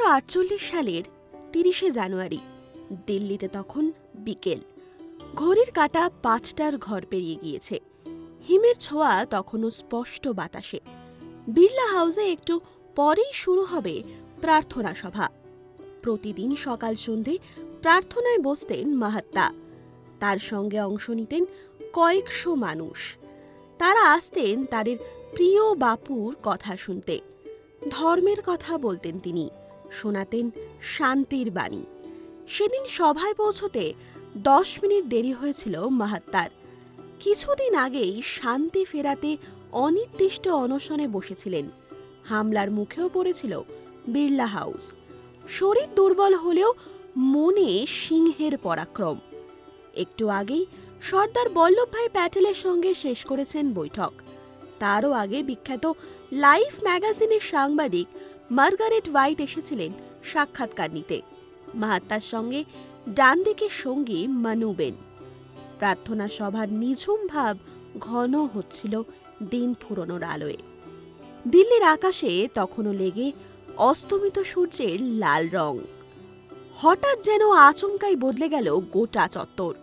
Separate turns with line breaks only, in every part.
উনিশশো সালের তিরিশে জানুয়ারি, দিল্লিতে তখন বিকেল। ঘড়ির কাটা পাঁচটার ঘর পেরিয়ে গিয়েছে। হিমের ছোঁয়া তখনও স্পষ্ট বাতাসে। বিড়লা হাউসে একটু পরেই শুরু হবে প্রার্থনা সভা। প্রতিদিন সকাল সন্ধে প্রার্থনায় বসতেন মাহাত্মা। তার সঙ্গে অংশ নিতেন কয়েকশো মানুষ। তারা আসতেন তাদের প্রিয় বাপুর কথা শুনতে। ধর্মের কথা বলতেন তিনি। শোনাতেন শান্তির বাণী। সেদিন সভায় পৌঁছতে দশ মিনিট দেরি হয়েছিল মাহাত্মার। কিছুদিন আগেই শান্তি ফেরাতে অনির্দিষ্ট অনশনে বসেছিলেন। হামলার মুখেও পড়েছিল বিড়লা হাউস। শরীর দুর্বল হলেও মনে সিংহের পরাক্রম। একটু আগেই সর্দার বল্লভভাই প্যাটেলের সঙ্গে শেষ করেছেন বৈঠক। তারও আগে বিখ্যাত লাইফ ম্যাগাজিনের সাংবাদিক মার্গারেট হোয়াইট এসেছিলেন সাক্ষাৎকার নিতে। মাহাত্মার সঙ্গে ডান দিকে সঙ্গী মানুবেন প্রার্থনা সভার নিঝুম ভাব ঘন হচ্ছিল দিন ফুরনোর আলোয়। দিল্লির আকাশে তখনও লেগে অস্তমিত সূর্যের লাল রং। হঠাৎ যেন আচমকাই বদলে গেল গোটা চত্বর।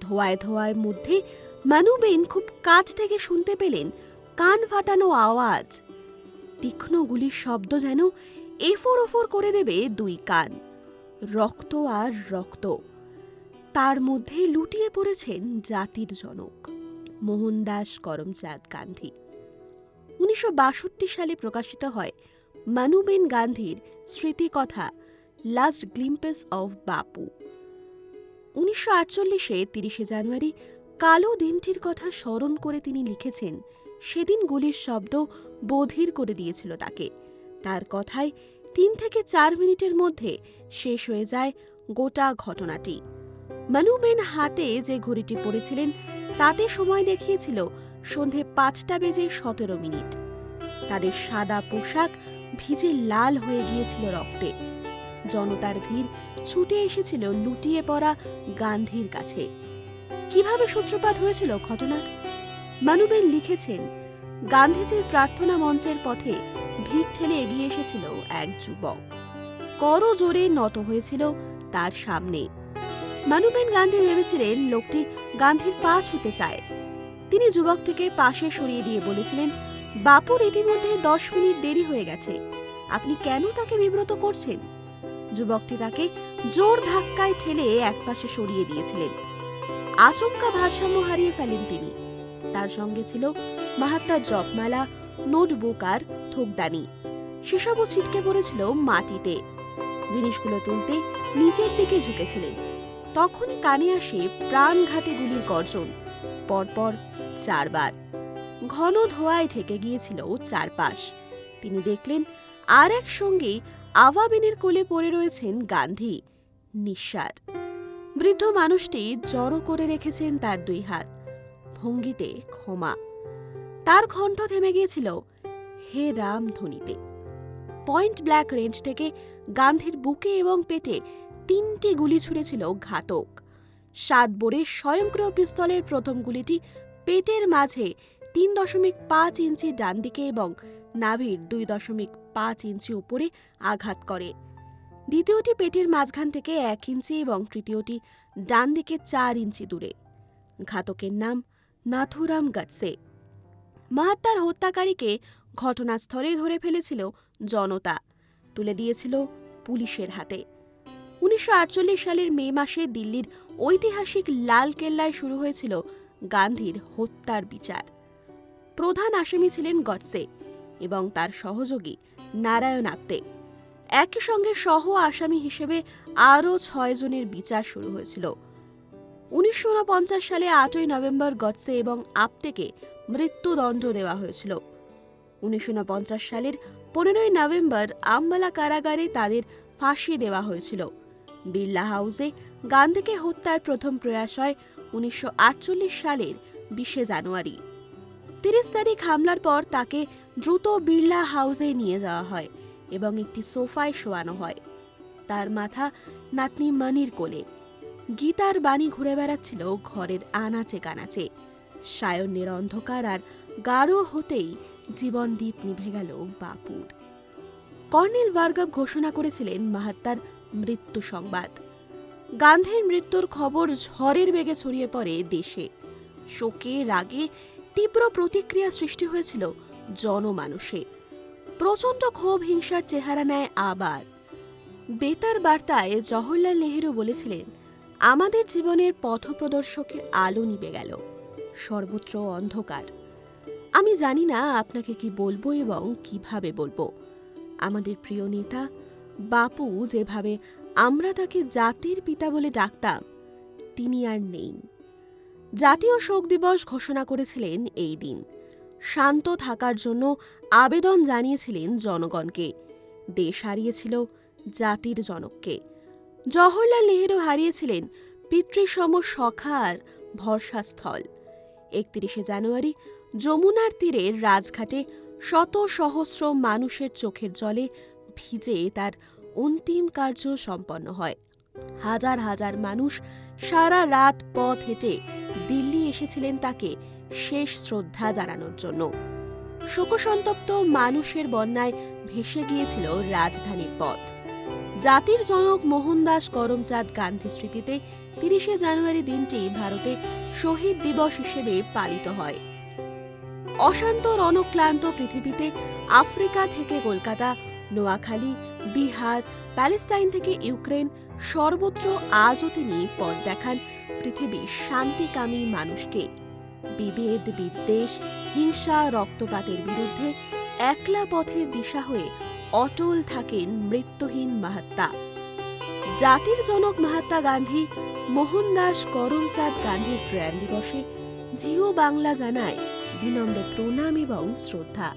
ধোয়ায় ধোয়ার মধ্যে মানুবেন খুব কাছ থেকে শুনতে পেলেন কান ফাটানো আওয়াজ। তীক্ষ্ণ গুলির শব্দ যেন এফোর ওফোর করে দেবে দুই কান, রক্ত আর রক্ত। তার মধ্যে লুটিয়ে পড়েছেন জাতির জনক, মোহনদাস করমচাঁদ গান্ধী। উনিশশো সালে প্রকাশিত হয় মানুবেন গান্ধীর স্মৃতিকথা লাস্ট গ্লিম্পেস অফ বাপু উনিশশো আটচল্লিশে তিরিশে জানুয়ারি কালো দিনটির কথা স্মরণ করে তিনি লিখেছেন সেদিন গুলির শব্দ বধির করে দিয়েছিল তাকে। তার কথায় তিন থেকে চার মিনিটের মধ্যে শেষ হয়ে যায় গোটা ঘটনাটি। মানুবেন হাতে যে ঘড়িটি পড়েছিলেন, তাতে সময় দেখিয়েছিল সন্ধে পাঁচটা বেজে সতেরো মিনিট। তাদের সাদা পোশাক ভিজে লাল হয়ে গিয়েছিল রক্তে। জনতার ভিড় ছুটে এসেছিল লুটিয়ে পড়া গান্ধীর কাছে। কীভাবে সূত্রপাত হয়েছিল ঘটনার? মানুবেন লিখেছেন, গান্ধীজির প্রার্থনা মঞ্চের পথে ভিড় ঠেলে এগিয়ে এসেছিল এক যুবক। কর জোরে নত হয়েছিল তার সামনে। মানুবেন গান্ধী ভেবেছিলেন লোকটি গান্ধীর পা ছুতে চায়। তিনি যুবকটিকে পাশে সরিয়ে দিয়ে বলেছিলেন, বাপুর ইতিমধ্যে দশ মিনিট দেরি হয়ে গেছে। আপনি কেন তাকে বিব্রত করছেন? যুবকটি তাকে জোর ধাক্কায় ঠেলে একপাশে সরিয়ে দিয়েছিলেন। আচমকা ভারসাম্য হারিয়ে ফেলেন তিনি। তার সঙ্গে ছিল মাহাত্মার জপমালা, নোটবুক আর থোকদানি। সেসবও ছিটকে পড়েছিল মাটিতে। জিনিসগুলো তুলতে নিচের দিকে ঝুঁকেছিলেন। তখনই কানে আসে প্রাণঘাতী গুলির গর্জন। পরপর চারবার। ঘন ধোঁয়ায় ঢেকে গিয়েছিল চারপাশ। তিনি দেখলেন আর এক সঙ্গে আভাবিনের কোলে পড়ে রয়েছেন গান্ধী, নিঃসার। বৃদ্ধ মানুষটি জড়ো করে রেখেছেন তার দুই হাত। ভঙ্গিতে ক্ষমা। তার কণ্ঠ থেমে গিয়েছিল হে রাম ধ্বনিতে। পয়েন্ট ব্ল্যাক রেঞ্জ থেকে গান্ধীর বুকে এবং পেটে তিনটি গুলি ছুঁড়েছিল ঘাতক। সাত বোরে স্বয়ংক্রিয় পিস্তলের প্রথম গুলিটি পেটের মাঝে তিন দশমিক পাঁচ ইঞ্চি ডান দিকে এবং নাভির দুই দশমিক পাঁচ ইঞ্চি উপরে আঘাত করে। দ্বিতীয়টি পেটের মাঝখান থেকে এক ইঞ্চি এবং তৃতীয়টি ডান দিকে চার ইঞ্চি দূরে। ঘাতকের নাম নাথুরাম গডসে মাহাত্মার হত্যাকারীকে ঘটনাস্থলে ধরে ফেলেছিল জনতা, তুলে দিয়েছিল পুলিশের হাতে। উনিশশো আটচল্লিশ সালের মে মাসে দিল্লির ঐতিহাসিক লাল কেল্লায় শুরু হয়েছিল গান্ধীর হত্যার বিচার। প্রধান আসামি ছিলেন গডসে এবং তার সহযোগী নারায়ণ আপ্তে। একই সঙ্গে সহ আসামি হিসেবে আরও ছয় জনের বিচার শুরু হয়েছিল। উনিশশো পঞ্চাশ সালে আটই নভেম্বর গডসে এবং আপ্তেকে মৃত্যুদণ্ড দেওয়া হয়েছিল। উনিশশো পঞ্চাশ সালের পনেরোই নভেম্বর আম্বালা কারাগারে তাদের ফাঁসি দেওয়া হয়েছিল। বিড়লা হাউসে গান্ধীকে হত্যার প্রথম প্রয়াস হয় উনিশশো আটচল্লিশ সালের বিশে জানুয়ারি। তিরিশ তারিখ হামলার পর তাকে দ্রুত বিড়লা হাউসে নিয়ে যাওয়া হয় এবং একটি সোফায় শোয়ানো হয়। তার মাথা নাতনি মানির কোলে। গীতার বাণী ঘুরে বেড়াচ্ছিল ঘরের আনাচে কানাচে। সায়নের অন্ধকার আর গাঢ় হতেই জীবন দ্বীপ নিভে গেল বাপুর। কর্নেল ভার্গব ঘোষণা করেছিলেন মাহাত্মার মৃত্যু সংবাদ। গান্ধীর মৃত্যুর খবর ঝড়ের বেগে ছড়িয়ে পড়ে দেশে। শোকে, রাগে তীব্র প্রতিক্রিয়া সৃষ্টি হয়েছিল জনমানুষে। প্রচণ্ড ক্ষোভ, হিংসার চেহারা নেয় আবার। বেতার বার্তায় জওহরলাল নেহেরু বলেছিলেন আমাদের জীবনের পথপ্রদর্শকের আলো নিবে গেল। সর্বত্র অন্ধকার। আমি জানি না আপনাকে কি বলব এবং কীভাবে বলব। আমাদের প্রিয় নেতা, বাপু যেভাবে আমরা তাকে জাতির পিতা বলে ডাকতাম, তিনি আর নেই। জাতীয় শোক দিবস ঘোষণা করেছিলেন এই দিন। শান্ত থাকার জন্য আবেদন জানিয়েছিলেন জনগণকে। দেশ হারিয়েছিল জাতির জনককে। জওহরলাল নেহেরু হারিয়েছিলেন পিতৃসম সখার ভরসাস্থল। একত্রিশে জানুয়ারি যমুনার তীরে রাজঘাটে শত সহস্র মানুষের চোখের জলে ভিজে তার অন্তিম কার্য সম্পন্ন হয়। হাজার হাজার মানুষ সারা রাত পথ হেঁটে দিল্লি এসেছিলেন তাকে শেষ শ্রদ্ধা জানানোর জন্য। শোকসন্তপ্ত মানুষের বন্যায় ভেসে গিয়েছিল রাজধানীর পথ। জাতির জনক মোহনদাস করমচাঁদ গান্ধী স্মৃতিতে তিরিশে জানুয়ারি দিনটি ভারতে শহীদ দিবস হিসেবে পালিত হয়। অশান্ত রণক্লান্ত পৃথিবীতে আফ্রিকা থেকে কলকাতা, নোয়াখালী, বিহার, প্যালেস্তাইন থেকে ইউক্রেন সর্বত্র আজও তিনি পথ দেখান পৃথিবীর শান্তিকামী মানুষকে। বিভেদ, বিদ্বেষ, হিংসা, রক্তপাতের বিরুদ্ধে একলা পথের দিশা হয়ে অটল থাকেন মৃত্যুহীন মাহাত্মা। জাতির জনক মহাত্মা গান্ধী, মোহনদাস করমচাঁদ গান্ধীর প্রয়াণ দিবসে জিও বাংলা জানায় বিনম্র প্রণাম এবং শ্রদ্ধা।